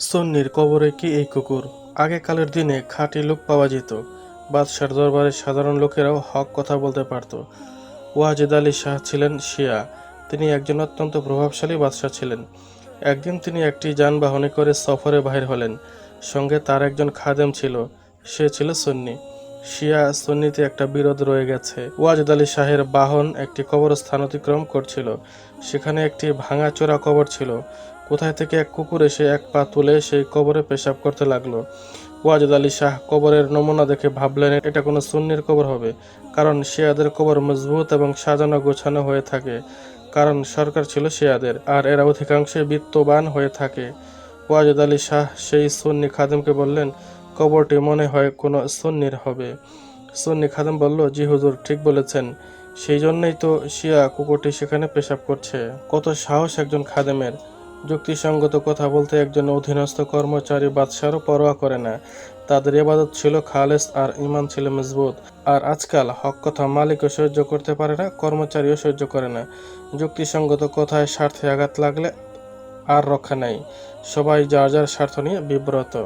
সন্নির কবরে কি এই কুকুর? আগেকালের দিনে খাঁটি লোক পাওয়া যেত। বাদশার দরবারে সাধারণ লোকেরাও হক কথা বলতে পারত। ওয়াজেদ আলী শাহ ছিলেন শিয়া। তিনি একজন অত্যন্ত প্রভাবশালী বাদশাহ ছিলেন। একদিন তিনি একটি যানবাহনে করে সফরে বাহির হলেন। সঙ্গে তার একজন খাদেম ছিল। সে ছিল সন্নি। শিয়া সন্নিতে একটা বিরোধ রয়ে গেছে। ওয়াজেদ আলী শাহের বাহন একটি কবরস্থান অতিক্রম করছিল। সেখানে একটি ভাঙাচোরা কবর ছিল। কোথায় থেকে এক কুকুর এসে এক পা তুলে সেই কবরে পেশাব করতে লাগল? ওয়াজেদ আলী শাহ কবরের নমুনা দেখে ভাবলেন, এটা কোনো সুন্নির কবর হবে, কারণ শিয়াদের কবর মজবুত এবং সাজানো গোছানো হয়ে থাকে। কারণ সরকার ছিল শিয়াদের, আর এরা অধিকাংশে বিত্তবান হয়ে থাকে। ওয়াজেদ আলী শাহ সেই সুন্নি খাদেমকে বললেন, কবরটি মনে হয় কোনো সুন্নির হবে। সুন্নি খাদেম বলল, জি হুজুর, ঠিক বলেছেন। সেই জন্যই তো শিয়া কুকুরটি সেখানে পেশাব করছে। কত সাহস একজন খাদেমের। যুক্তিসঙ্গত কথা বলতে একজন অধীনস্থ কর্মচারী বাদশারও পরোয়া করে না। তাদের এবাদত ছিল খালেস আর ইমান ছিল মজবুত। আর আজকাল হক কথা মালিকও সহ্য করতে পারে না, কর্মচারীও সহ্য করে না। যুক্তিসঙ্গত কথায় স্বার্থে আঘাত লাগলে আর রক্ষা নেই। সবাই যার যার স্বার্থ নিয়ে বিব্রত।